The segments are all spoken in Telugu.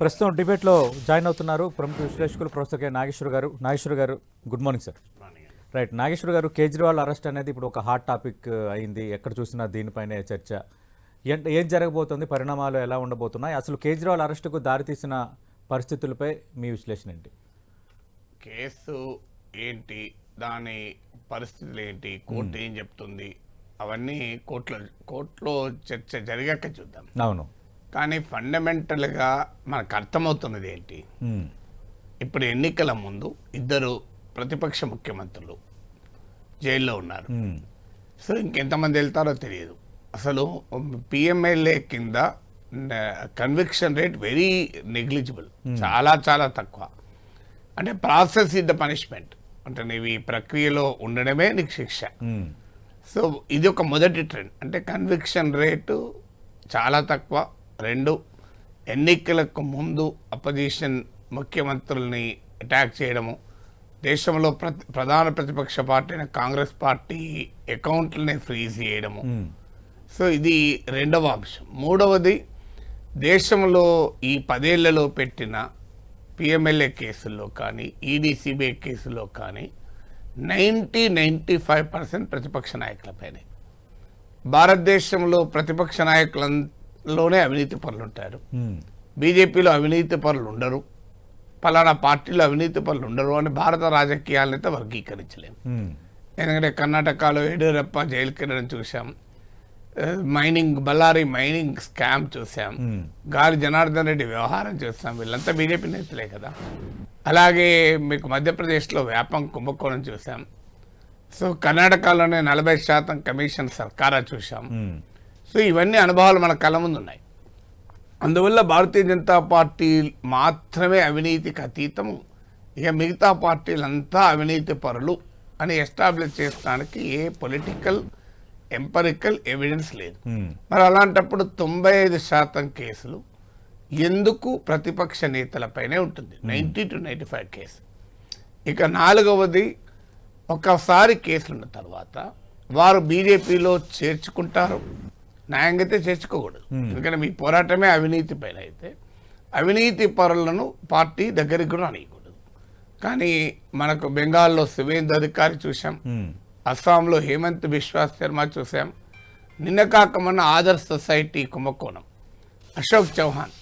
ప్రస్తుతం డిబేట్లో జాయిన్ అవుతున్నారు ప్రముఖ విశ్లేషకులు ప్రొఫెసర్ కె. నాగేశ్వర్ గారు. నాగేశ్వర్ గారు good morning sir right Nageshwar గారు కేజ్రీవాల్ అరెస్ట్ అనేది ఇప్పుడు ఒక హాట్ టాపిక్ అయింది. ఎక్కడ చూసినా దీనిపైనే చర్చ. ఏం జరగబోతుంది? పరిణామాలు ఎలా ఉండబోతున్నాయి? అసలు కేజ్రీవాల్ అరెస్టుకు దారితీసిన పరిస్థితులపై మీ విశ్లేషణ ఏంటి? కేసు ఏంటి? దాని పరిస్థితులు ఏంటి? కోర్టు ఏం చెప్తుంది? అవన్నీ కోర్టులో కోర్టులో చర్చ జరిగాక చూద్దాం. అవును. కానీ ఫండమెంటల్గా మనకు అర్థమవుతున్నది ఏంటి. ఇప్పుడు ఎన్నికల ముందు ఇద్దరు ప్రతిపక్ష ముఖ్యమంత్రులు జైల్లో ఉన్నారు. సో ఇంకెంతమంది వెళ్తారో తెలియదు. అసలు పిఎంఎల్ఏ కింద కన్విక్షన్ రేట్ వెరీ నెగ్లిజిబుల్ చాలా చాలా తక్కువ. అంటే ప్రాసెస్ ఇస్ ద పనిష్మెంట్ అంటే నీవు ఈ ప్రక్రియలో ఉండడమే నీకు శిక్ష. సో ఇది ఒక మొదటి ట్రెండ్ అంటే కన్విక్షన్ రేటు చాలా తక్కువ. రెండు ఎన్నికలకు ముందు అపోజిషన్ ముఖ్యమంత్రుల్ని అటాక్ చేయడము దేశంలో ప్రతి ప్రధాన ప్రతిపక్ష పార్టీ అయిన కాంగ్రెస్ పార్టీ అకౌంట్లని ఫ్రీజ్ చేయడము. సో ఇది రెండవ అంశం. మూడవది దేశంలో ఈ పదేళ్ళలో పెట్టిన పిఎంఎల్ఏ కేసుల్లో కానీ ఈడీసీబీఐ కేసుల్లో కానీ నైంటీ నైంటీ ఫైవ్ పర్సెంట్ ప్రతిపక్ష నాయకులపైనే భారతదేశంలో ప్రతిపక్ష నాయకులలోనే అవినీతి పనులు ఉంటారు. బీజేపీలో అవినీతి పనులు ఉండరు. పలానా పార్టీలో అవినీతి పనులు ఉండరు అని భారత రాజకీయాలను అయితే వర్గీకరించలేము. ఎందుకంటే కర్ణాటకలో యడ్యూరప్ప జైలుకి వెళ్ళడం చూసాం మైనింగ్ బళ్ళారి మైనింగ్ స్కామ్ చూసాం. గాలి జనార్దన్ రెడ్డి వ్యవహారం చూసాం వీళ్ళంతా బీజేపీ నేతలే కదా. అలాగే మీకు మధ్యప్రదేశ్లో వ్యాపం కుంభకోణం చూసాం సో కర్ణాటకలోనే నలభై శాతం కమిషన్ సర్కారా చూసాం. సో ఇవన్నీ అనుభవాలు మన కళ్ళ ముందు ఉన్నాయి. అందువల్ల భారతీయ జనతా పార్టీ మాత్రమే అవినీతికి అతీతము. ఇక మిగతా పార్టీలంతా అవినీతి పరులు అని ఎస్టాబ్లిష్ చేయడానికి ఏ పొలిటికల్ ఎంపరికల్ ఎవిడెన్స్ లేదు. మరి అలాంటప్పుడు తొంభై ఐదు శాతం కేసులు ఎందుకు ప్రతిపక్ష నేతలపైనే ఉంటుంది? Ninety two ninety five case. ఇక నాలుగవది ఒకసారి కేసులున్న తర్వాత వారు బీజేపీలో చేర్చుకుంటారు. న్యాయంగా అయితే చేర్చుకోకూడదు ఎందుకంటే మీ పోరాటమే అవినీతి పైన అయితే. అవినీతి పరులను పార్టీ దగ్గరికి కూడా అనీయకూడదు కానీ మనకు బెంగాల్లో సువేంద్ర అధికారి చూసాం. అస్సాంలో హేమంత్ బిశ్వాస్ శర్మ చూసాం నిన్న కాక మొన్న ఆదర్శ్ సొసైటీ కుంభకోణం. అశోక్ చౌహాన్.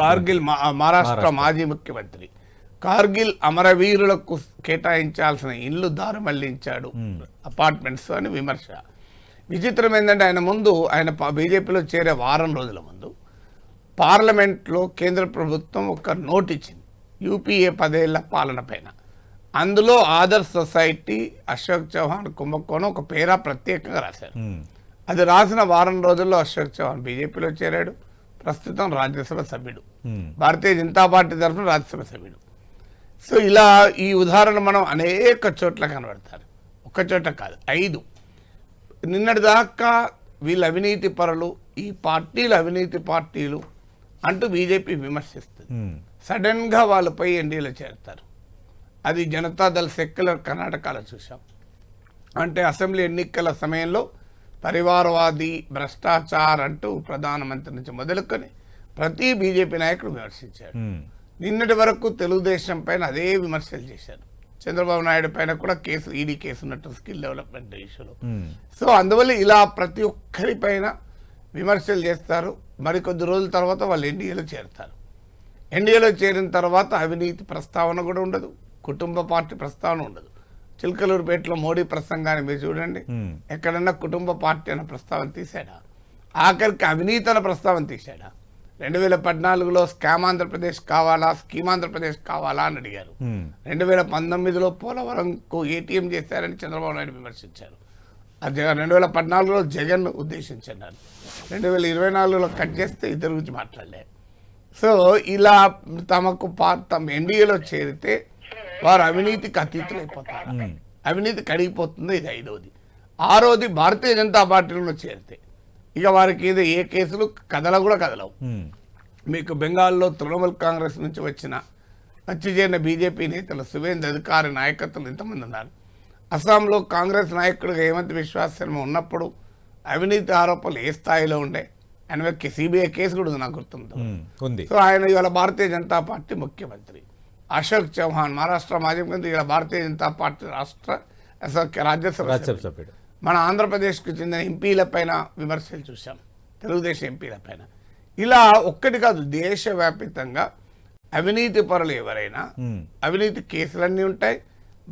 కార్గిల్ మహారాష్ట్ర మాజీ ముఖ్యమంత్రి. కార్గిల్ అమరవీరులకు కేటాయించాల్సిన ఇల్లు దారి మళ్ళించాడు అపార్ట్మెంట్స్ అని విమర్శ. విచిత్రం ఏంటంటే ఆయన ముందు ఆయన బీజేపీలో చేరే వారం రోజుల ముందు పార్లమెంట్లో కేంద్ర ప్రభుత్వం ఒక నోట్ ఇచ్చింది యూపీఏ పదేళ్ళ పాలన పైన. అందులో ఆదర్శ్ సొసైటీ అశోక్ చౌహాన్ కుంభకోణం ఒక పేరా ప్రత్యేకంగా రాశారు. అది రాసిన వారం రోజుల్లో అశోక్ చౌహాన్ బీజేపీలో చేరాడు. ప్రస్తుతం రాజ్యసభ సభ్యుడు. భారతీయ జనతా పార్టీ తరఫున రాజ్యసభ సభ్యుడు. సో ఇలా ఈ ఉదాహరణ మనం అనేక చోట్ల కనబడతారు. ఒక చోట కాదు ఐదు. నిన్నటి దాకా వీళ్ళు అవినీతి పరులు ఈ పార్టీలు అవినీతి పార్టీలు అంటూ బీజేపీ విమర్శిస్తుంది. సడన్గా వాళ్ళపై ఎన్డీఏలో చేరుతారు. అది జనతాదళ్ సెక్యులర్ కర్ణాటకలో చూసాం అంటే అసెంబ్లీ ఎన్నికల సమయంలో పరివారవాది భ్రష్టాచార్ అంటూ ప్రధానమంత్రి నుంచి మొదలుకొని ప్రతి బీజేపీ నాయకుడు విమర్శించాడు. నిన్నటి వరకు తెలుగుదేశం పైన అదే విమర్శలు చేశారు. చంద్రబాబు నాయుడు పైన కూడా కేసు ఈడీ కేసు ఉన్నట్టు స్కిల్ డెవలప్మెంట్ ఇష్యూలో. సో అందువల్ల ఇలా ప్రతి ఒక్కరి పైన విమర్శలు చేస్తారు. మరికొద్ది రోజుల తర్వాత వాళ్ళు ఎన్డీఏలో చేరుతారు. ఎన్డీఏలో చేరిన తర్వాత అవినీతి ప్రస్తావన కూడా ఉండదు. కుటుంబ పార్టీ ప్రస్తావన ఉండదు. చిలకలూరుపేటలో మోడీ ప్రసంగాన్ని మీరు చూడండి. ఎక్కడన్నా కుటుంబ పార్టీ అన్న ప్రస్తావన తీశాడా? ఆఖరికి అవినీతి అన్న ప్రస్తావన తీశాడా? రెండు వేల పద్నాలుగులో స్కామ్ ఆంధ్రప్రదేశ్ కావాలా స్కీమ్ ఆంధ్రప్రదేశ్ కావాలా అని అడిగారు. రెండు వేల పంతొమ్మిదిలో పోలవరంకు ఏటీఎం చేశారని చంద్రబాబు నాయుడు విమర్శించారు. జగన్ రెండు వేల పద్నాలుగులో జగన్ ఉద్దేశించారు రెండు వేల ఇరవై నాలుగులో కట్ చేస్తే ఇద్దరు గురించి మాట్లాడలే సో ఇలా తమకు తమ ఎన్డీఏలో చేరితే వారు అవినీతికి అతీతులైపోతారు. అవినీతి కడిగిపోతుంది ఇది ఐదవది ఆరోది భారతీయ జనతా పార్టీలో చేరితే. ఇక వారికి ఇది ఏ కేసులు కదల కూడా కదలవు. మీకు బెంగాల్లో తృణమూల్ కాంగ్రెస్ నుంచి వచ్చిన వచ్చి చేరిన బీజేపీ నేతలు సువేంద్ర అధికారి నాయకత్వం ఎంతమంది ఉన్నారు. అస్సాంలో కాంగ్రెస్ నాయకుడిగా హేమంత్ విశ్వాస్ శర్మ ఉన్నప్పుడు అవినీతి ఆరోపణలు ఏ స్థాయిలో ఉండే? ఆయన సిబిఐ కేసు కూడా ఉంది నాకు గుర్తుంది సో ఆయన ఇవాళ భారతీయ జనతా పార్టీ ముఖ్యమంత్రి. అశోక్ చౌహాన్ మహారాష్ట్ర మాజీ ముఖ్యమంత్రి ఇవాళ భారతీయ జనతా పార్టీ రాష్ట్ర రాజ్యసభ రాజ్యసభ మన ఆంధ్రప్రదేశ్కు చెందిన ఎంపీల పైన విమర్శలు చూసాం తెలుగుదేశం ఎంపీల పైన. ఇలా ఒక్కటి కాదు దేశవ్యాపితంగా అవినీతి పరులు ఎవరైనా అవినీతి కేసులన్నీ ఉంటాయి.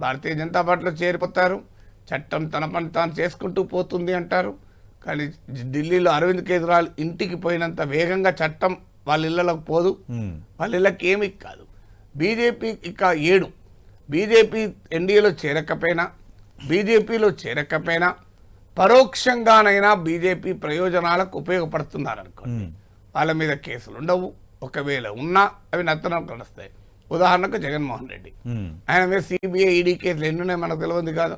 భారతీయ జనతా పార్టీలో చేరిపోతారు. చట్టం తన పని తాను చేసుకుంటూ పోతుంది అంటారు. కానీ ఢిల్లీలో అరవింద్ కేజ్రీవాల్ ఇంటికి పోయినంత వేగంగా చట్టం వాళ్ళ ఇళ్ళలోకి పోదు. వాళ్ళ ఇళ్ళకి ఏమి కాదు. బీజేపీ ఇక ఏడు. బీజేపీ ఎన్డీఏలో చేరకపోయినా బీజేపీలో చేరకపోయినా పరోక్షంగానైనా బీజేపీ ప్రయోజనాలకు ఉపయోగపడుతున్నారనుకోండి. వాళ్ళ మీద కేసులు ఉండవు. ఒకవేళ ఉన్నా అవి నత్తనం కలుస్తాయి ఉదాహరణకు జగన్మోహన్ రెడ్డి. ఆయన మీద సిబిఐ ఈడీ కేసులు ఎన్ని ఉన్నాయి మనకు తెలియదు కాదు.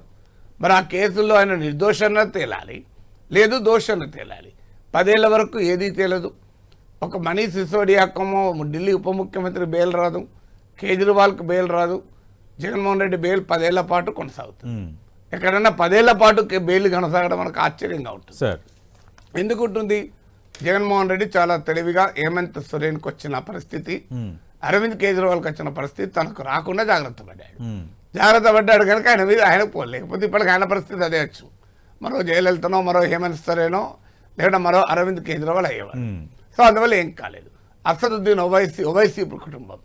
మరి ఆ కేసుల్లో ఆయన నిర్దోషన్న తేలాలి లేదు దోషన్న తేలాలి. పదేళ్ళ వరకు ఏదీ తేలదు. ఒక మనీష్ సిసోడియాకమో ఢిల్లీ ఉప ముఖ్యమంత్రి బెయిల్ రాదు. కేజ్రీవాల్కి బెయిల్ రాదు. జగన్మోహన్ రెడ్డి బెయిల్ పదేళ్ళ పాటు కొనసాగుతుంది. ఎక్కడన్నా పదేళ్ళ పాటు బెయిల్ కొనసాగడం మనకు ఆశ్చర్యంగా ఉంటుంది. సార్. ఎందుకు ఉంటుంది? జగన్మోహన్ రెడ్డి చాలా తెలివిగా హేమంత్ సొరేన్కి వచ్చిన పరిస్థితి అరవింద్ కేజ్రీవాల్కి వచ్చిన పరిస్థితి తనకు రాకుండా జాగ్రత్త పడ్డాడు. జాగ్రత్త పడ్డాడు కనుక ఆయన మీద ఆయన పోలే లేకపోతే ఇప్పటికి ఆయన పరిస్థితి అదే వచ్చు మరో జయలలితనో మరో హేమంత్ సరేనో లేదా మరో అరవింద్ కేజ్రీవాల్ అయ్యేవారు సో అందువల్ల ఏం కాలేదు. అసదుద్దీన్ ఓవైసీ ఓవైసీ కుటుంబం.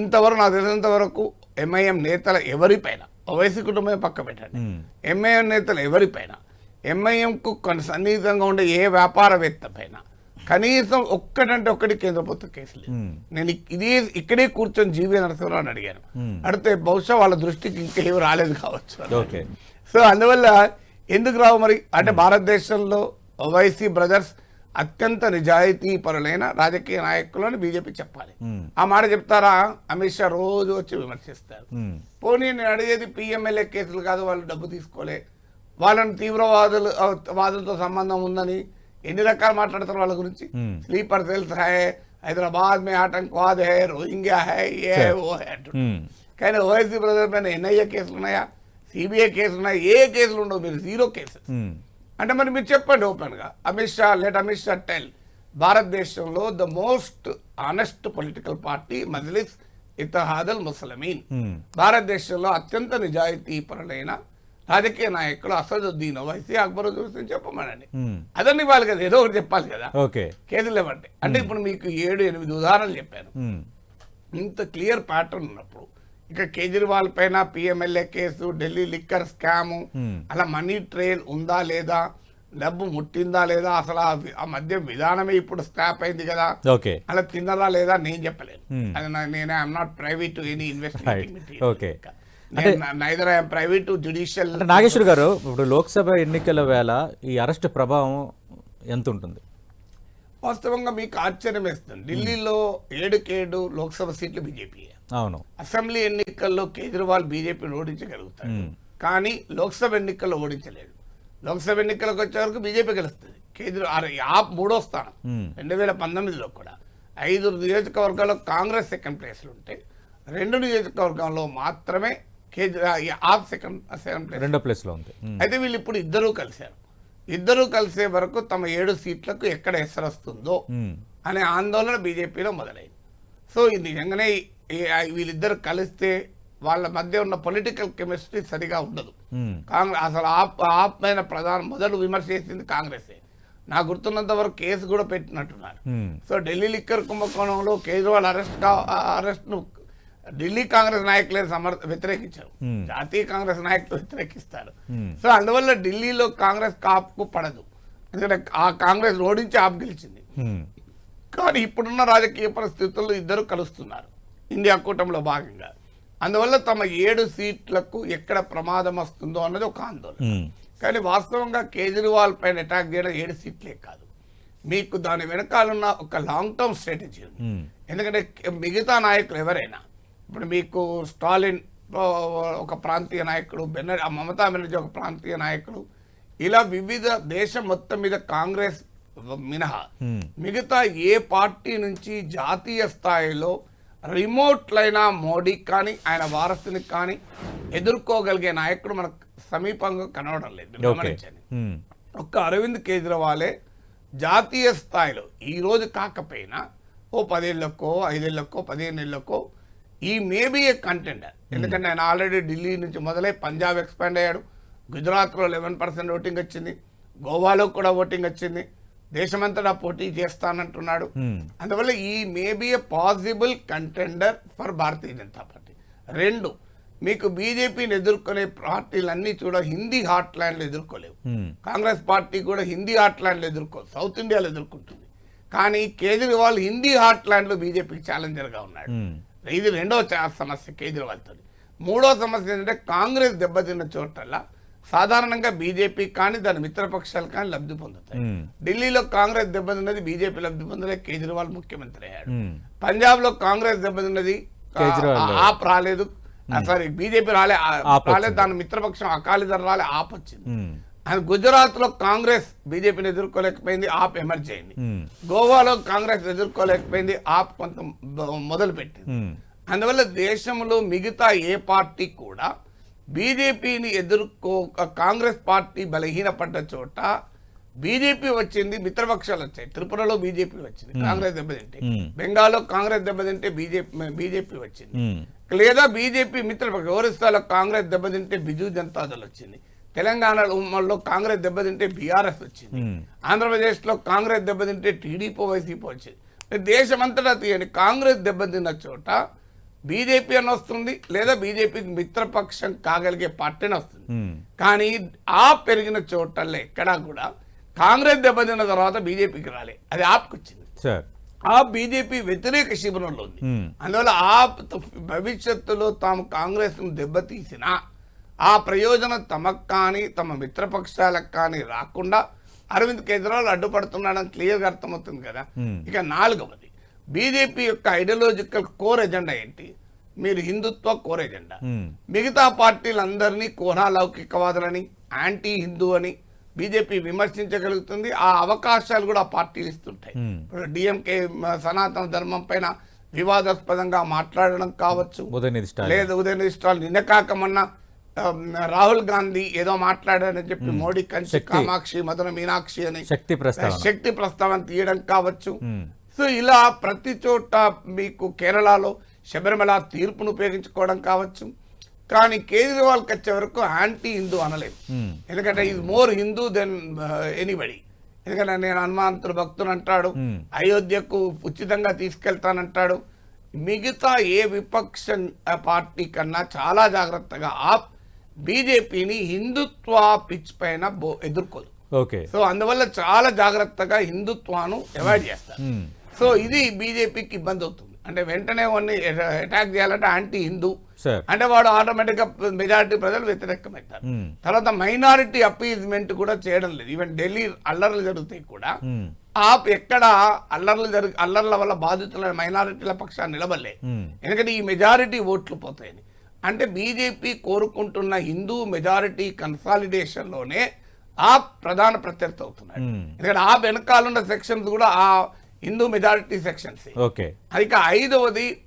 ఇంతవరకు నాకు తెలిసినంత వరకు ఎంఐఎం నేతల ఎవరిపైన ఓవైసీ కుటుంబం పక్క పెట్టండి. ఎంఐఎం నేతలు ఎవరిపైన? ఎంఐఎంకు కొన్ని సన్నిహితంగా ఉండే ఏ వ్యాపారవేత్త పైన? కనీసం ఒక్కటంటే ఒక్కటి కేంద్ర ప్రభుత్వ కేసులు నేను ఇదే ఇక్కడే కూర్చొని జీవీ నరసింహరావు అని అడిగాను. అడిగితే బహుశా వాళ్ళ దృష్టికి ఇంకేం రాలేదు కావచ్చు ఓకే. సో అందువల్ల ఎందుకు రావు మరి? అంటే భారతదేశంలో ఓవైసీ బ్రదర్స్ అత్యంత నిజాయితీ పరులైన రాజకీయ నాయకులని బీజేపీ చెప్పాలి. ఆ మాట చెప్తారా? అమిత్ షా రోజు వచ్చి విమర్శిస్తారు. పోనీ నేను అడిగేది పిఎంఎల్ఏ కేసులు కాదు వాళ్ళు డబ్బు తీసుకోలే. వాళ్ళని తీవ్రవాదులు వాదులతో సంబంధం ఉందని ఎన్ని రకాలు మాట్లాడతారు వాళ్ళ గురించి. స్లీపర్ సెల్స్ హై హైదరాబాద్ మే ఆటంకవాద్ హై రోహింగ్యా హై ఏ ఓ హై కానీ ఓఎస్సీ బ్రదర్ పైన ఎన్ఐఏ కేసులు ఉన్నాయా? సిబిఐ కేసులు ఉన్నాయా? ఏ కేసులు ఉండవు? మీరు జీరో కేసెస్. అంటే మరి మీరు చెప్పండి ఓపెన్గా. Amit Shah let Amit Shah tell. భారతదేశంలో the most honest political party Majlis Ittehadul Muslimeen. Um, భారతదేశంలో అత్యంత నిజాయితీ పరులైన రాజకీయ నాయకులు అసదుద్దీన్ ఓవైసీ అక్బరుద్దీన్ చెప్పమనండి. ఉమ్, అదన్నీ ఇవ్వాలి కదా ఏదో ఒకటి చెప్పాలి కదా. ఓకే. కేసులు ఇవ్వండి అంటే ఇప్పుడు మీకు ఏడు ఎనిమిది ఉదాహరణలు చెప్పాను. ఇంత క్లియర్ ప్యాటర్న్ ఉన్నప్పుడు ఇక కేజ్రీవాల్ పైన PMLA case Delhi liquor scam. అలా మనీ ట్రైల్ ఉందా లేదా డబ్బు ముట్టిందా లేదా అసలు ఆ మద్యం విధానమే ఇప్పుడు స్క్రాప్ అయింది కదా ఓకే అలా తిన్నరా లేదా నేను చెప్పలేను Hmm. అది నేను I'm not private to any. Investigating. Neither I'm private to judicial అంటే నాగేశ్వర్ గారు ఇప్పుడు లోక్సభ ఎన్నికల వేళ ఈ అరెస్ట్ ప్రభావం ఎంత ఉంటుంది వాస్తవంగా మీకు ఆశ్చర్యం వేస్తుంది ఢిల్లీలో ఏడుకేడు లోక్సభ సీట్లు బీజేపీ అవును. అసెంబ్లీ ఎన్నికల్లో కేజ్రీవాల్ బీజేపీని ఓడించగలుగుతాడు. కానీ లోక్సభ ఎన్నికల్లో ఓడించలేడు లోక్సభ ఎన్నికలకు వచ్చే వరకు బీజేపీ గెలుస్తుంది. కేజ్రీవాల్ ఆ మూడో స్థానం. రెండు వేల పంతొమ్మిదిలో కూడా. ఐదు నియోజకవర్గాల్లో కాంగ్రెస్ సెకండ్ ప్లేస్లు ఉంటే రెండు నియోజకవర్గంలో మాత్రమే Kejri AAP second second place. రెండో ప్లేస్లో ఉంది. అయితే వీళ్ళు ఇప్పుడు ఇద్దరూ కలిశారు. ఇద్దరూ కలిసే వరకు తమ ఏడు సీట్లకు ఎక్కడ ఎసరు వస్తుందో ఉమ్, అనే ఆందోళన బీజేపీలో మొదలైంది. సో ఇది నిజంగానే వీళ్ళిద్దరు కలిస్తే వాళ్ళ మధ్య ఉన్న పొలిటికల్ కెమిస్ట్రీ సరిగా ఉండదు. ఉమ్, కాంగ్రెస్ అసలు ఆప్ ఆప్ పైన ప్రధాన మొదలు విమర్శ చేసింది కాంగ్రెసే. నాకు గుర్తున్నంత వరకు కేసు కూడా పెట్టినట్టున్నారు. ఉమ్, సో ఢిల్లీ లిక్కర్ కుంభకోణంలో కేజ్రీవాల్ అరెస్ట్ కా అరెస్ట్ను ఢిల్లీ కాంగ్రెస్ నాయకులే సమర్ వ్యతిరేకించారు. Hmm. జాతీయ కాంగ్రెస్ నాయకులు వ్యతిరేకిస్తారు. Hmm. సో అందువల్ల ఢిల్లీలో కాంగ్రెస్ కాప్కు పడదు. ఎందుకంటే ఆ కాంగ్రెస్ ఓడించి ఆప్ గెలిచింది. కానీ ఇప్పుడున్న రాజకీయ పరిస్థితుల్లో ఇద్దరు కలుస్తున్నారు. ఇండియా కూటమిలో భాగంగా. అందువల్ల తమ ఏడు సీట్లకు ఎక్కడ ప్రమాదం వస్తుందో అన్నది ఒక ఆందోళన. కానీ వాస్తవంగా కేజ్రీవాల్ పైన అటాక్ చేయడం ఏడు సీట్లే కాదు. మీకు దాని వెనకాలన్న ఒక లాంగ్ టర్మ్ స్ట్రాటజీ ఉంది. ఎందుకంటే మిగతా నాయకులు ఎవరైనా ఇప్పుడు మీకు స్టాలిన్ ఒక ప్రాంతీయ నాయకుడు బెనర్ మమతా బెనర్జీ ఒక ప్రాంతీయ నాయకుడు ఇలా వివిధ దేశం మొత్తం మీద కాంగ్రెస్ మినహా. మిగతా ఏ పార్టీ నుంచి జాతీయ స్థాయిలో రిమోట్లైనా మోడీ కానీ ఆయన వారసుని కానీ ఎదుర్కోగలిగే నాయకుడు మనకు సమీపంగా కనవడం లేదు. గమనించండి. ఒక్క అరవింద్ కేజ్రీవాలే జాతీయ స్థాయిలో ఈ రోజు కాకపోయినా ఓ పదేళ్ళకో ఐదేళ్ళకో పదిహేను ఏళ్ళకో ఈ మేబీ ఏ కంటెండర్ ఎందుకంటే ఆయన ఆల్రెడీ ఢిల్లీ నుంచి మొదలై పంజాబ్ ఎక్స్పాండ్ అయ్యాడు. గుజరాత్లో లెవెన్ పర్సెంట్ ఓటింగ్ వచ్చింది. గోవాలో కూడా ఓటింగ్ వచ్చింది. దేశమంతటా పోటీ చేస్తానంటున్నాడు. Hmm. అందువల్ల ఈ maybe a possible contender for Bharatiya Janata party రెండు మీకు బీజేపీని ఎదుర్కొనే పార్టీలన్నీ చూడ హిందీ హాట్ ల్యాండ్లు ఎదుర్కోలేవు. ఉమ్, కాంగ్రెస్ పార్టీ కూడా హిందీ హాట్ ల్యాండ్లు ఎదుర్కో సౌత్ ఇండియాలో ఎదుర్కొంటుంది. కానీ కేజ్రీవాల్ హిందీ హాట్ ల్యాండ్లో బీజేపీకి ఛాలెంజర్గా ఉన్నాడు. ఇది రెండో చా- సమస్య కేజ్రీవాల్తో మూడో సమస్య ఏంటంటే కాంగ్రెస్ దెబ్బతిన్న చోటల్లా సాధారణంగా బీజేపీ కానీ దాని మిత్రపక్షాలు కానీ లబ్ధి పొందుతాయి. ఢిల్లీలో కాంగ్రెస్ దెబ్బతిన్నది బీజేపీ లబ్ధి పొందలే కేజ్రీవాల్ ముఖ్యమంత్రి అయ్యాడు. ఉమ్, పంజాబ్లో కాంగ్రెస్ దెబ్బతిన్నది ఆప్ రాలేదు. సారీ బీజేపీ రాలే రాలేదు. దాని మిత్రపక్షం అకాలీదళ రాలే ఆప్ వచ్చింది. అండ్ గుజరాత్లో కాంగ్రెస్ బీజేపీని ఎదుర్కోలేకపోయింది ఆప్ ఎమర్జ్ అయింది. గోవాలో కాంగ్రెస్ ఎదుర్కోలేకపోయింది ఆప్ కొంత మొదలు పెట్టింది అందువల్ల దేశంలో మిగతా ఏ పార్టీ కూడా బీజేపీని ఎదుర్కో కాంగ్రెస్ పార్టీ బలహీనపడ్డ చోట బీజేపీ వచ్చింది మిత్రపక్షాలు వచ్చాయి. త్రిపురలో బీజేపీ వచ్చింది కాంగ్రెస్ దెబ్బతింటే. బెంగాల్లో కాంగ్రెస్ దెబ్బతింటే బీజేపీ బీజేపీ వచ్చింది. లేదా బీజేపీ మిత్రపక్షం ఒరిస్సాలో కాంగ్రెస్ దెబ్బతింటే బిజు జనతాదళ్ వచ్చింది. తెలంగాణలో కాంగ్రెస్ దెబ్బతింటే బీఆర్ఎస్ వచ్చింది. ఆంధ్రప్రదేశ్లో కాంగ్రెస్ దెబ్బతింటే టీడీపీ వైసీపీ వచ్చింది. దేశమంతటా తీయండి కాంగ్రెస్ దెబ్బతిన్న చోట బీజేపీ అని వస్తుంది లేదా బీజేపీకి మిత్రపక్షం కాగలిగే పార్టీ అని వస్తుంది కానీ ఆ పెరిగిన చోటల్లో ఎక్కడా కూడా కాంగ్రెస్ దెబ్బతిన్న తర్వాత బీజేపీకి రాలే. అది ఆప్కి వచ్చింది సార్. ఆ బీజేపీ వ్యతిరేక శిబిరంలో ఉంది. అందువల్ల ఆ భవిష్యత్తులో తాము కాంగ్రెస్ను దెబ్బతీసినా ఆ ప్రయోజనం తమకు కానీ తమ మిత్రపక్షాలకు కానీ రాకుండా అరవింద్ కేజ్రీవాల్ అడ్డుపడుతున్నాడని క్లియర్గా అర్థమవుతుంది కదా. ఇక నాలుగవది. బీజేపీ యొక్క ఐడియాలజికల్ కోర్ ఎజెండా ఏంటి? మీరు హిందుత్వ కోర్ ఎజెండా ఉమ్, మిగతా పార్టీలందరినీ కోరా లౌకికవాదులని యాంటీ హిందూ అని బీజేపీ విమర్శించగలుగుతుంది. ఆ అవకాశాలు కూడా పార్టీలు ఇస్తుంటాయి. Hmm. ఇప్పుడు డిఎంకే సనాతన ధర్మం పైన వివాదాస్పదంగా మాట్లాడడం కావచ్చు. ఉదయనిధి లేదు ఉదయం ఇష్టాలు నిన్న కాక మొన్న ఆ, రాహుల్ గాంధీ ఏదో మాట్లాడారని చెప్పి మోడీ కంచి. కామాక్షి మధుర మీనాక్షి అని శక్తి ప్రస్తావన. తీయడం కావచ్చు. సో ఇలా ప్రతి చోట మీకు కేరళలో శబరిమల తీర్పును ఉపయోగించుకోవడం కావచ్చు. కానీ కేజ్రీవాల్కి వచ్చే వరకు యాంటీ హిందూ అనలేదు. ఉమ్, ఎందుకంటే ఇది మోర్ హిందూ దెన్ ఎనీబడి ఎందుకంటే నేను హనుమంతుడు భక్తుడు అంటాడు. Hmm. అయోధ్యకు ఉచితంగా తీసుకెళ్తానంటాడు. మిగతా ఏ విపక్ష పార్టీ కన్నా చాలా జాగ్రత్తగా ఆ బీజేపీని హిందుత్వ పిచ్ పైన ఎదుర్కోదు. ఓకే సో అందువల్ల చాలా జాగ్రత్తగా హిందుత్వాను అవాయిడ్ చేస్తారు. ఉమ్, సో ఇది బీజేపీకి ఇబ్బంది అవుతుంది. అంటే వెంటనే వాడిని అటాక్ చేయాలంటే యాంటీ హిందూ. అంటే వాడు ఆటోమేటిక్గా మెజారిటీ ప్రజలు వ్యతిరేకమవుతారు తర్వాత మైనారిటీ అపీజ్మెంట్ కూడా చేయడం లేదు. ఈవెన్ ఢిల్లీ అల్లర్లు జరుగుతాయి కూడా. ఆప్ ఎక్కడ అల్లర్లు జరుగు అల్లర్ల వల్ల బాధితులైన మైనారిటీల పక్షాన్ని నిలబడలే ఎందుకంటే ఈ మెజారిటీ ఓట్లు పోతాయని. అంటే బీజేపీ కోరుకుంటున్న హిందూ మెజారిటీ కన్సాలిడేషన్లోనే ఆ ప్రధాన ప్రత్యర్థి అవుతున్నాడు. ఎందుకంటే ఆ వెనకాలన్న సెక్షన్స్ కూడా ఆ హిందూ మెజారిటీ సెక్షన్స్. ఓకే. ఇక ఐదవది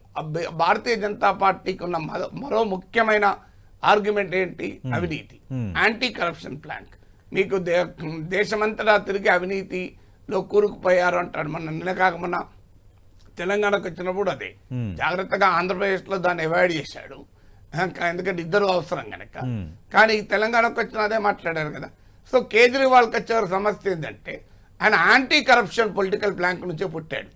భారతీయ జనతా పార్టీకి ఉన్న మరో- ముఖ్యమైన ఆర్గ్యుమెంట్ ఏంటి? అవినీతి. యాంటీ కరప్షన్ ప్లాన్ మీకు దేశమంతటా తిరిగి అవినీతిలో కూరుకుపోయారు అంటాడు. మన నిన్న కాక మొన్న తెలంగాణకు వచ్చినప్పుడు అదే. జాగ్రత్తగా ఆంధ్రప్రదేశ్లో దాన్ని అవాయిడ్ చేశాడు. ఎందుకంటే ఇద్దరు అవసరం కనుక. కానీ తెలంగాణకు వచ్చిన అదే మాట్లాడారు కదా. సో కేజ్రీవాల్కి వచ్చే సమస్య ఏంటంటే ఆయన యాంటీ కరప్షన్ పొలిటికల్ ప్లాంక్ నుంచే పుట్టాడు.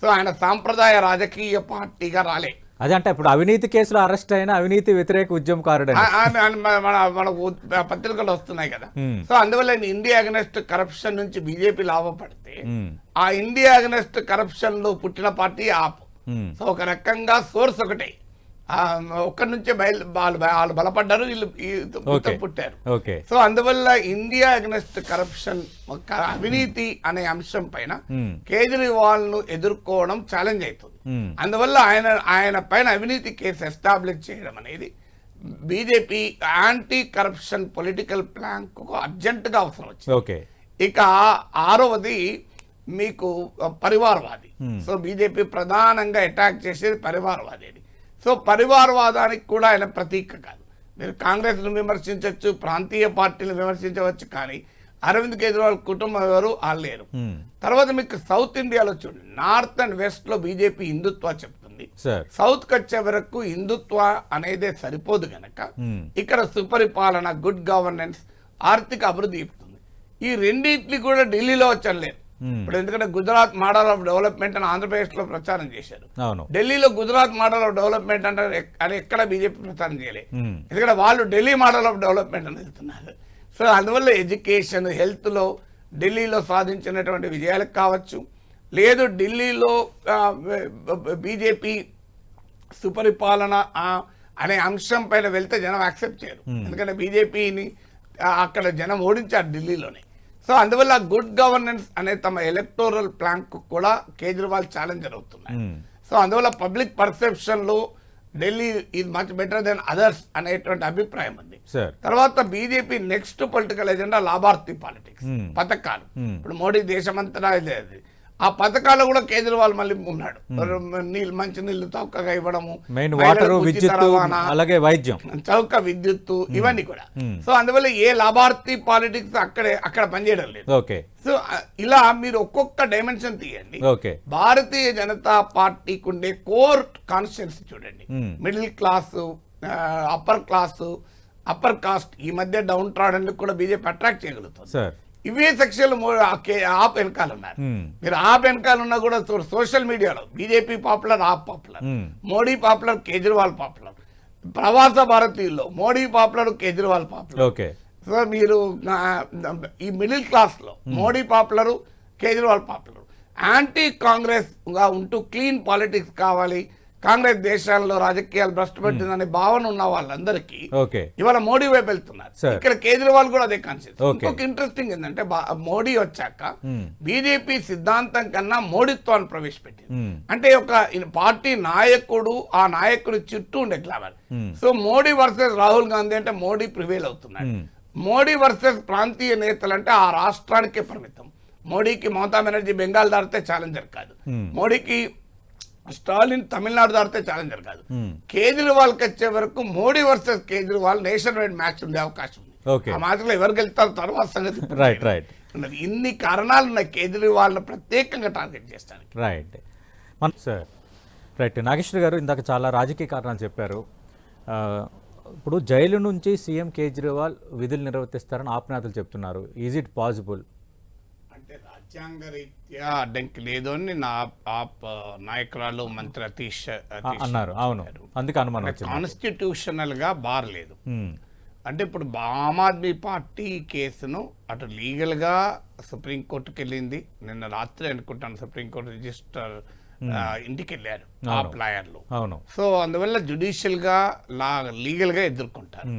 సో ఆయన సాంప్రదాయ రాజకీయ పార్టీగా రాలే. అదే అంటే ఇప్పుడు అవినీతి కేసులో అరెస్ట్ అయిన అవినీతి వ్యతిరేక ఉద్యమకారుడు మన మన- పత్రికలు వస్తున్నాయి కదా. Hmm. సో అందువల్ల ఆయన ఇండియా అగనెస్ట్ కరప్షన్ నుంచి బీజేపీ లాభపడితే ఉమ్, ఆ ఇండియా అగనెస్ట్ కరప్షన్లో పుట్టిన పార్టీ ఆప్. సో ఒక రకంగా సోర్స్ ఒకటే. ఒక్కడి నుంచే బయలు వాళ్ళు వాళ్ళు బలపడ్డారు వీళ్ళు పుట్టారు. సో అందువల్ల ఇండియా అగనెస్ట్ కరప్షన్ అవినీతి అనే అంశం పైన కేజ్రీవాల్ను ఎదుర్కోవడం ఛాలెంజ్ అవుతుంది అందువల్ల ఆయన ఆయన పైన అవినీతి కేసు ఎస్టాబ్లిష్ చేయడం అనేది BJP anti corruption political plan అర్జెంటుగా అవసరం వచ్చింది. ఇక ఆరవది మీకు పరివారవాది. సో బీజేపీ ప్రధానంగా అటాక్ చేసేది పరివారవాది సో పరివారవాదానికి కూడా ఆయన ప్రతీక కాదు. మీరు కాంగ్రెస్ను విమర్శించవచ్చు ప్రాంతీయ పార్టీలు విమర్శించవచ్చు కానీ అరవింద్ కేజ్రీవాల్ కుటుంబం ఎవరు? వాళ్ళు లేరు. తర్వాత మీకు సౌత్ ఇండియాలో చూడండి. నార్త్ అండ్ వెస్ట్లో బీజేపీ హిందుత్వ చెప్తుంది. సార్. సౌత్కి వచ్చే వరకు హిందుత్వ అనేదే సరిపోదు గనక. ఇక్కడ సుపరిపాలన గుడ్ గవర్నెన్స్ ఆర్థిక అభివృద్ధి చెప్తుంది. ఈ రెండింటిని కూడా ఢిల్లీలో వచ్చలేదు. ఇప్పుడు ఎందుకంటే గుజరాత్ మోడల్ ఆఫ్ డెవలప్మెంట్ అని ఆంధ్రప్రదేశ్లో ప్రచారం చేశారు. ఢిల్లీలో గుజరాత్ మోడల్ ఆఫ్ డెవలప్మెంట్ అంటే అని ఎక్కడ బీజేపీ ప్రచారం చేయలేదు మ్మ్. ఎందుకంటే వాళ్ళు ఢిల్లీ మోడల్ ఆఫ్ డెవలప్మెంట్ అని వెళ్తున్నారు. సో అందువల్ల ఎడ్యుకేషన్ హెల్త్లో ఢిల్లీలో సాధించినటువంటి విజయాలకు కావచ్చు. లేదు ఢిల్లీలో బీజేపీ సుపరిపాలన అనే అంశం పైన వెళ్తే జనం యాక్సెప్ట్ చేయరు. ఎందుకంటే బీజేపీని అక్కడ జనం ఓడించారు ఢిల్లీలోనే. సో అందువల్ల గుడ్ గవర్నెన్స్ అనే తమ ఎలక్టోరల్ ప్లాన్కు కూడా కేజ్రీవాల్ ఛాలెంజర్ అవుతున్నారు మ్మ్. సో అందువల్ల public పర్సెప్షన్లో Delhi is much better than others అనేటువంటి అభిప్రాయం ఉంది తర్వాత బీజేపీ నెక్స్ట్ పొలిటికల్ ఎజెండా లాభార్థి పాలిటిక్స్ Hmm. పథకాలు Hmm. ఇప్పుడు మోడీ దేశమంతటా ఇదే అది. ఆ పథకాలు కూడా కేజ్రీవాల్ మళ్ళీ ఉన్నాడు. నీళ్ళు మంచి నీళ్ళు చౌకగా ఇవ్వడము విద్యుత్ అలాగే వైద్యం. చౌక విద్యుత్తు ఇవన్నీ కూడా. సో అందువల్ల ఏ లాభార్థి పాలిటిక్స్ అక్కడే అక్కడ పనిచేయడం లేదు. ఓకే. సో ఇలా మీరు ఒక్కొక్క డైమెన్షన్ తీయండి. ఓకే. భారతీయ జనతా పార్టీకి ఉండే కోర్ కాన్స్టిట్యున్సీ చూడండి. Middle class upper class upper caste ఈ మధ్య డౌన్ ట్రాడన్ కూడా బీజేపీ అట్రాక్ట్ చేయగలుగుతుంది. సార్. ఇవే సెక్షన్లు ఆప్ వెనకాల ఉన్నారు. మీరు ఆప్ వెనకాల ఉన్నా కూడా సోషల్ మీడియాలో BJP popular AAP popular. Modi popular Kejriwal popular ప్రవాస భారతీయుల్లో Modi popular Kejriwal popular. Okay. So మీరు ఈ మిడిల్ క్లాస్లో Modi popular Kejriwal popular. Anti కాంగ్రెస్గా ఉంటూ క్లీన్ పాలిటిక్స్ కావాలి కాంగ్రెస్ దేశాల్లో రాజకీయాలు భ్రష్టు పెట్టిందనే భావన ఉన్న వాళ్ళందరికీ ఇవాళ మోడీ వైపు వెళ్తున్నారు. ఇక్కడ కేజ్రీవాల్ కూడా అదే కాన్సెప్ట్. ఇంకొక ఇంట్రెస్టింగ్ ఏంటంటే మోడీ వచ్చాక Hmm. బీజేపీ సిద్ధాంతం కన్నా మోడీత్వాన్ని ప్రవేశపెట్టింది Hmm. అంటే ఒక పార్టీ నాయకుడు ఆ నాయకుడి చుట్టూ ఉండే glamour Hmm. So Modi versus Rahul Gandhi అంటే మోడీ ప్రివేల్ అవుతున్నాడు Hmm. మోడీ వర్సెస్ ప్రాంతీయ నేతలు అంటే ఆ రాష్ట్రానికే పరిమితం మోడీకి మమతా బెనర్జీ బెంగాల్ దాటితే ఛాలెంజర్ కాదు Hmm. మోడీకి స్టాలిన్ తమిళనాడు దాటితే ఛాలెంజర్ కాదు Hmm. కేజ్రీవాల్కి వచ్చే వరకు Modi versus Kejriwal nation wide match ఉండే అవకాశం ఉంది. ఆ లో ఎవరు గెలుతారు తర్వాత సంగతి right. ఉన్నది. ఇన్ని కారణాలు ఉన్నాయి కేజ్రీవాల్ ప్రత్యేకంగా టార్గెట్ చేస్తానికి రైట్ సార్ రైట్ నాగేశ్వర్ గారు ఇందాక చాలా రాజకీయ కారణాలు చెప్పారు ఇప్పుడు జైలు నుంచి సీఎం కేజ్రీవాల్ విధులు నిర్వర్తిస్తారని ఆప్ నేతలు చెప్తున్నారు ఈజ్ ఇట్ పాసిబుల్ అంటే రాజ్యాంగ రీత్యా అడ్డంకి లేదు అని నా ఆప్ నాయకురాలు మంత్రి అతీష్ అన్నారు. అవును. అందుకే అనుమానం కాన్స్టిట్యూషనల్గా బార్ లేదు అంటే ఇప్పుడు ఆమ్ ఆద్మీ పార్టీ కేసును అటు లీగల్గా సుప్రీంకోర్టుకి వెళ్ళింది. నిన్న రాత్రి అనుకుంటాను సుప్రీంకోర్టు రిజిస్టర్ ఇంటికి వెళ్ళారు ఆ లాయర్లు అవును. సో అందువల్ల జుడిషియల్గా లా లీగల్గా ఎదుర్కొంటారు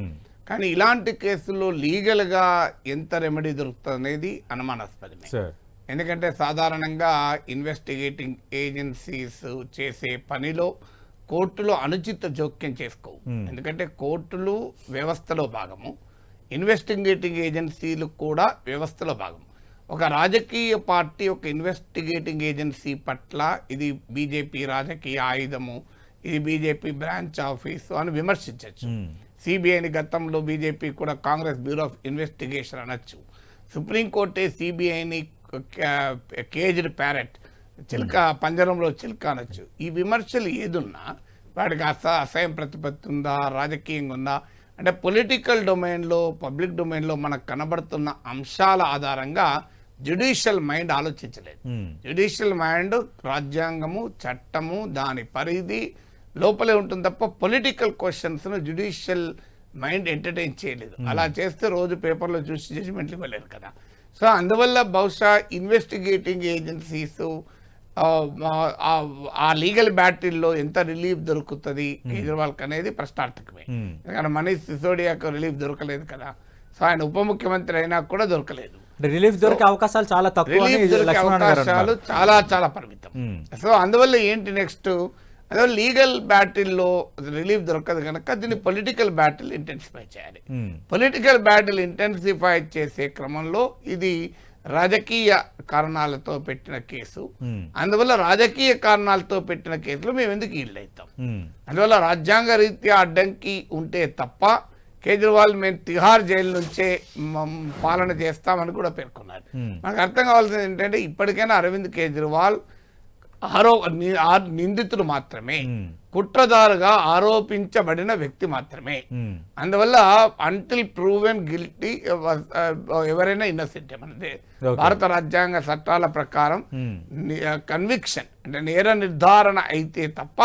కానీ ఇలాంటి కేసుల్లో లీగల్గా ఎంత రెమెడీ దొరుకుతుంది అనేది అనుమానాస్పదమే. ఎందుకంటే సాధారణంగా ఇన్వెస్టిగేటింగ్ ఏజెన్సీస్ చేసే పనిలో కోర్టులో అనుచిత జోక్యం చేసుకోవు. ఎందుకంటే కోర్టులు వ్యవస్థలో భాగము. ఇన్వెస్టిగేటింగ్ ఏజెన్సీలు కూడా వ్యవస్థలో భాగం ఒక రాజకీయ పార్టీ ఒక ఇన్వెస్టిగేటింగ్ ఏజెన్సీ పట్ల ఇది బీజేపీ రాజకీయ ఆయుధము ఇది బీజేపీ బ్రాంచ్ ఆఫీసు అని విమర్శించవచ్చు సిబిఐని గతంలో బీజేపీ కూడా కాంగ్రెస్ బ్యూరో ఆఫ్ ఇన్వెస్టిగేషన్ అనొచ్చు. సుప్రీంకోర్టే సిబిఐని కేజ్డ్ ప్యారెట్ చిల్క పంజరంలో చిల్క అనొచ్చు. ఈ విమర్శలు ఏదున్నా వాడికి అస అసహ్యం ప్రతిపత్తి ఉందా రాజకీయంగా ఉందా అంటే పొలిటికల్ డొమైన్లో పబ్లిక్ డొమైన్లో మనకు కనబడుతున్న అంశాల ఆధారంగా జ్యుడిషియల్ మైండ్ ఆలోచించలేదు. ఉమ్, జ్యుడిషియల్ మైండ్ రాజ్యాంగము చట్టము దాని పరిధి లోపలే ఉంటుంది తప్ప పొలిటికల్ క్వశ్చన్స్ను జ్యుడిషియల్ మైండ్ ఎంటర్టైన్ చేయలేదు. అలా చేస్తే రోజు పేపర్లో చూసి జడ్జిమెంట్లు ఇవ్వలేరు కదా. సో అందువల్ల బహుశా ఇన్వెస్టిగేటింగ్ ఏజెన్సీస్ ఆ లీగల్ బ్యాటిల్లో ఎంత రిలీఫ్ దొరుకుతుంది కేజ్రీవాల్కి అనేది ప్రశ్నార్థకమే. Hmm. ఎందుకంటే మనీష్ సిసోడియాకు రిలీఫ్ దొరకలేదు కదా. సో ఆయన ఉప ముఖ్యమంత్రి అయినా కూడా దొరకలేదు. రిలీఫ్ దొరికే అవకాశాలు చాలా తక్కువ అవకాశాలు చాలా చాలా పరిమితం. ఉమ్, సో అందువల్ల ఏంటి నెక్స్ట్ అదే లీగల్ బ్యాటిల్లో రిలీఫ్ దొరకదు కనుక దీన్ని పొలిటికల్ బ్యాటిల్ ఇంటెన్సిఫై చేయాలి. ఉమ్, పొలిటికల్ బ్యాటిల్ ఇంటెన్సిఫై చేసే క్రమంలో ఇది రాజకీయ కారణాలతో పెట్టిన కేసు. ఉమ్, అందువల్ల రాజకీయ కారణాలతో పెట్టిన కేసులో మేము ఎందుకు అవుతాం ఉమ్, అందువల్ల రాజ్యాంగ రీత్యా అడ్డంకి ఉంటే తప్ప కేజ్రీవాల్ మేము తిహార్ జైలు నుంచే పాలన చేస్తామని కూడా పేర్కొన్నారు. Hmm. మనకు అర్థం కావాల్సింది ఏంటంటే ఇప్పటికైనా అరవింద్ కేజ్రీవాల్ ఆరో నిందితుడు మాత్రమే. కుట్రదారుగా ఆరోపించబడిన వ్యక్తి మాత్రమే. అందువల్ల అంటిల్ ప్రూవెన్ గిల్టీ ఎవరైనా ఇన్నసెంట్ మనది. భారత రాజ్యాంగ చట్టాల ప్రకారం కన్విక్షన్ అంటే నేర నిర్ధారణ అయితే తప్ప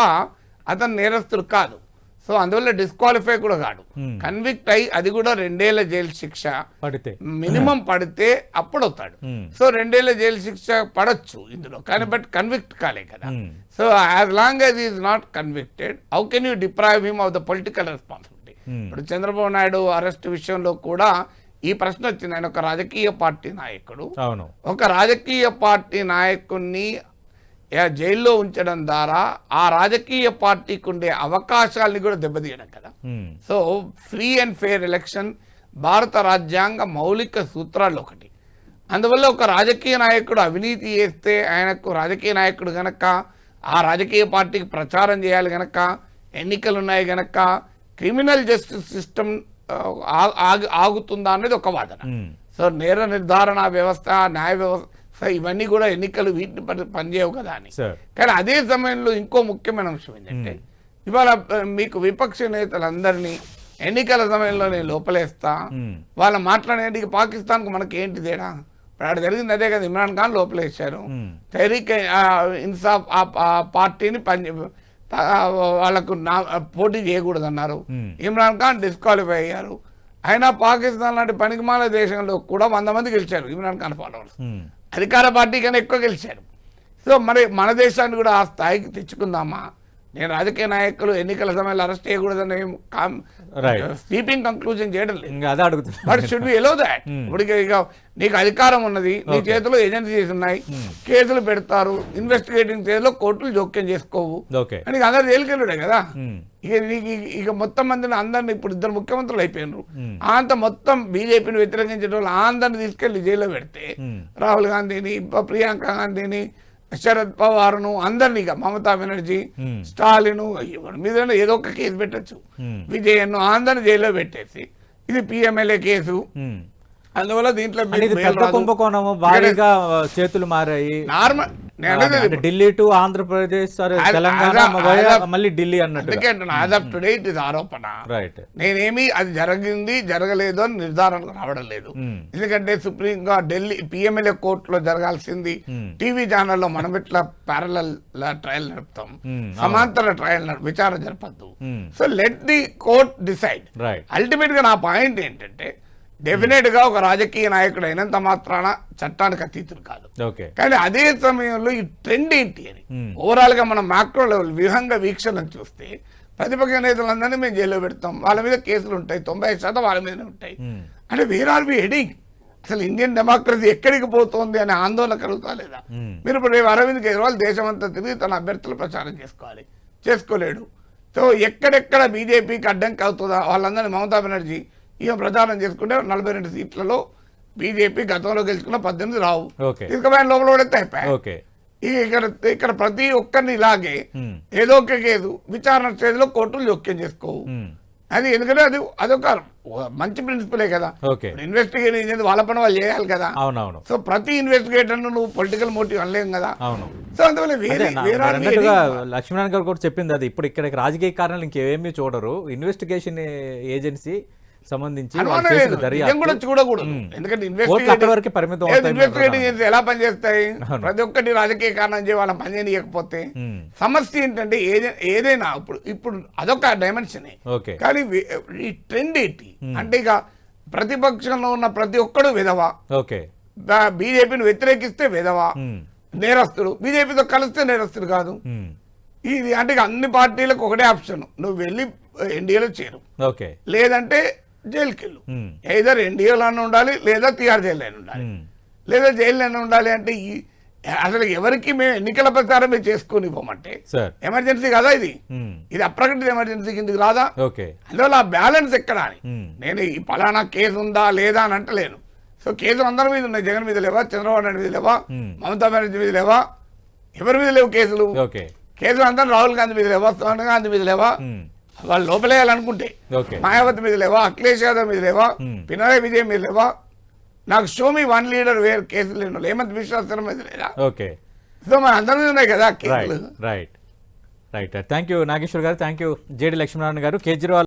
అతను నేరస్తుడు కాదు. సో అందువల్ల డిస్క్వాలిఫై కూడా కాడు Hmm. కన్విక్ట్ అయి అది కూడా రెండేళ్ళ జైలు శిక్ష. పడితే. మినిమం పడితే అప్పుడు అవుతాడు Hmm. సో రెండేళ్ళ జైలు శిక్ష పడొచ్చు ఇందులో. కానీ బట్ కన్విక్ట్ కాలే కదా. Hmm. So as long as is not convicted how can you deprive him of the political responsibility Hmm. ఇప్పుడు చంద్రబాబు నాయుడు అరెస్ట్ విషయంలో కూడా ఈ ప్రశ్న వచ్చింది. ఆయన ఒక రాజకీయ పార్టీ నాయకుడు. అవును. ఒక రాజకీయ పార్టీ నాయకుడిని జైల్లో ఉంచడం ద్వారా ఆ రాజకీయ పార్టీకి ఉండే అవకాశాలని కూడా దెబ్బతీయడం కదా. So free and fair election భారత రాజ్యాంగ మౌలిక సూత్రాల్లో ఒకటి. అందువల్ల ఒక రాజకీయ నాయకుడు అవినీతి చేస్తే ఆయనకు రాజకీయ నాయకుడు గనక ఆ రాజకీయ పార్టీకి ప్రచారం చేయాలి గనక ఎన్నికలు ఉన్నాయి గనక క్రిమినల్ జస్టిస్ సిస్టమ్ ఆగుతుందా అనేది ఒక వాదన. సో నేర నిర్ధారణ వ్యవస్థ న్యాయ వ్యవస్థ ఇవన్నీ కూడా ఎన్నికలు వీటిని పని- పనిచేయవు కదా అని. కానీ అదే సమయంలో ఇంకో ముఖ్యమైన అంశం ఏంటంటే ఇవాళ ఆ, మీకు విపక్ష నేతలందరినీ ఎన్నికల సమయంలో నేను లోపలేస్తా ఉమ్, వాళ్ళ మాట్లాడేందుకు పాకిస్తాన్కు మనకి ఏంటి తేడా? ఇప్పుడు ఆడ జరిగింది అదే కదా ఇమ్రాన్ ఖాన్ లోపలేశారు. తహరీక్ ఆ, ఇన్సాఫ్ ఆ పార్టీని పని వాళ్ళకు నా పోటీ చేయకూడదు అన్నారు Hmm. ఇమ్రాన్ ఖాన్ డిస్క్వాలిఫై అయ్యారు. అయినా పాకిస్తాన్ లాంటి పనికిమాల దేశంలో కూడా వంద మంది గెలిచారు ఇమ్రాన్ ఖాన్ ఫాలోవర్స్. అధికార పార్టీ కన్నా ఎక్కువ గెలిచారు. సో మరి మన దేశాన్ని కూడా ఆ స్థాయికి తెచ్చుకుందామా? నేను రాజకీయ నాయకులు ఎన్నికల సమయంలో అరెస్ట్ చేయకూడదని. స్వీపింగ్ కంక్లూజన్ చేయడం లేదు. But should be allowed that ఇప్పుడు ఇక- నీకు అధికారం ఉన్నది నీ చేతిలో ఏజెన్సీస్ ఉన్నాయి కేసులు పెడతారు ఇన్వెస్టిగేటింగ్ చేతిలో కోర్టులు జోక్యం చేసుకోవు. ఇక అందరు జైలుకెళ్ళుడే కదా. ఉమ్, ఇక నీకు ఇక- మొత్తం మందిని అందరిని ఇప్పుడు ఇద్దరు ముఖ్యమంత్రులు అయిపోయినారు. Hmm. అంత మొత్తం బీజేపీని వ్యతిరేకించే వాళ్ళు అందరిని తీసుకెళ్ళి జైల్లో పెడితే Hmm. రాహుల్ గాంధీని ప్రియాంక గాంధీని శరద్ పవార్ను అందరినీ మమతా బెనర్జీ. స్టాలిన్ ఎవరి మీద ఏదో ఒక కేసు పెట్టచ్చు. విజయన్ను అందరిని జైల్లో పెట్టేసి ఇది పిఎంఎల్ఏ కేసు. అందువల్ల దీంట్లో పెద్ద కుంభకోణము భారీగా చేతులు మారాయి. నార్మల్ ఢిల్లీ టు ఆంధ్రప్రదేశ్ తెలంగాణ మళ్ళీ ఢిల్లీ అన్నట్టు అందుకే అంటున్నా as of today it is ఆరోపణ. రైట్ నేనేమి అది జరిగింది జరగలేదు అని నిర్ధారణకు రావడం లేదు. ఎందుకంటే సుప్రీం ఢిల్లీ పిఎంఎల్ఏ కోర్టులో జరగాల్సింది. టీవీ ఛానల్లో మనం ఇట్లా ప్యారలల్ ట్రయల్ నడుపుతాం. సమాంతర ట్రయల్ విచారణ జరపద్దు. So let the court decide right అల్టిమేట్గా నా పాయింట్ ఏంటంటే డెఫినెట్గా ఒక రాజకీయ నాయకుడు అయినంత మాత్రాన చట్టానికి అతీతుడు కాదు. ఓకే. కానీ అదే సమయంలో ఈ ట్రెండ్ ఏంటి అని Hmm. ఓవరాల్గా మనం మ్యాక్రో లెవెల్ వ్యూహంగా వీక్షణ చూస్తే ప్రతిపక్ష నేతలందరినీ మేము జైల్లో పెడతాం. వాళ్ళ మీద కేసులు ఉంటాయి. తొంభై ఐదు శాతం వాళ్ళ మీదనే ఉంటాయి. అంటే వేర్ ఆర్ వి హెడింగ్ అసలు ఇండియన్ డెమోక్రసీ ఎక్కడికి పోతోంది అనే ఆందోళన కలుగుతా లేదా. మీరు ఇప్పుడు రేపు అరవింద్ కేజ్రీవాల్ దేశం అంతా తిరిగి తన అభ్యర్థులు ప్రచారం చేసుకోవాలి. చేసుకోలేడు. సో ఎక్కడెక్కడ బీజేపీకి అడ్డంకి అవుతుందా? వాళ్ళందరినీ మమతా బెనర్జీ ఇక ప్రచారం చేసుకుంటే నలభై రెండు సీట్లలో బీజేపీ గతంలో గెలుచుకున్న పద్దెనిమిది రావు. తీసుకుపోయిన లోపల అయిపోయాయి. ఇక ఇక్కడ ఇక్కడ ప్రతి ఒక్కరిని ఇలాగే. ఏదో ఒక కేసు విచారణ స్టేజ్లో కోర్టులు జోక్యం చేసుకోవు. అది ఎందుకంటే అది అదొక మంచి ప్రిన్సిపలే కదా. ఇన్వెస్టిగేట్ చేసేది వాళ్ళ పని వాళ్ళు చేయాలి కదా. అవునవును. సో ప్రతి ఇన్వెస్టిగేటర్ నువ్వు పొలిటికల్ మోటివ్ అనలేం కదా. అవును. సో అందువల్ల వేరే లక్ష్మీనారాయణ గారు కూడా చెప్పింది అది. ఇప్పుడు ఇక్కడ రాజకీయ కారణాలు ఇంకేమీ చూడరు. ఇన్వెస్టిగేషన్ ఏజెన్సీ సంబంధించి దర్యాప్తు. చూడకూడదు. ఎందుకంటే ఇన్వెస్టిగేటింగ్ ఎలా పనిచేస్తాయి. ప్రతి ఒక్కటి రాజకీయ కారణం చేసి వాళ్ళ పని చేయకపోతే. సమస్య ఏంటంటే ఏదే- ఏదైనా ఇప్పుడు ఇప్పుడు అదొక డైమెన్షన్ కానీ ఈ ట్రెండ్ ఏంటి? అంటే ఇక ప్రతిపక్షంలో ఉన్న ప్రతి ఒక్కడు విధవ. ఓకే. బీజేపీని వ్యతిరేకిస్తే విధవ. నేరస్తుడు. బీజేపీతో కలిస్తే నేరస్తుడు కాదు. ఇది అంటే అన్ని పార్టీలకు ఒకటే ఆప్షన్. నువ్వు వెళ్ళి ఎన్డీఏలో చేరు. ఓకే. లేదంటే జైలుకి వెళ్ళు. ఏదర్ ఎన్డీఏలో ఉండాలి లేదా తిహార్ జైల్లో ఉండాలి. లేదా జైల్లోనే ఉండాలి అంటే ఈ అసలు ఎవరికి మేము ఎన్నికల ప్రచారం మేము చేసుకొని సార్. ఎమర్జెన్సీ కదా ఇది. ఇది అప్రకటిత ఎమర్జెన్సీ కిందకి రాదా? అందువల్ల ఆ బ్యాలెన్స్ ఎక్కడ అని. నేను ఈ పలానా కేసు ఉందా లేదా అని అంటలేను. సో కేసులు అందరి మీద ఉన్నాయి. జగన్ మీద లేవా? చంద్రబాబు నాయుడు మీద లేవా. మమతా బెనర్జీ మీద లేవా? ఎవరి మీద లేవు కేసులు? కేసులు అందరూ రాహుల్ గాంధీ మీద లేవా? సోనియా గాంధీ మీద లేవా. వాళ్ళు లోపలేయాలనుకుంటే. ఓకే. మాయావతి మీద లేవా అఖిలేష్ యాదవ్ మీద లేవా. పినరాయి విజయ్ మీద లేవా? నాకు show me one leader where కేసులు లేను హేమంత్ విశ్వాస మీద లేదా? ఓకే. సో మన అందరి మీద ఉన్నాయి కదా కేసులు. Right right thank you Nageshwar garu thank you JD Lakshminarayana గారు కేజ్రీవాల్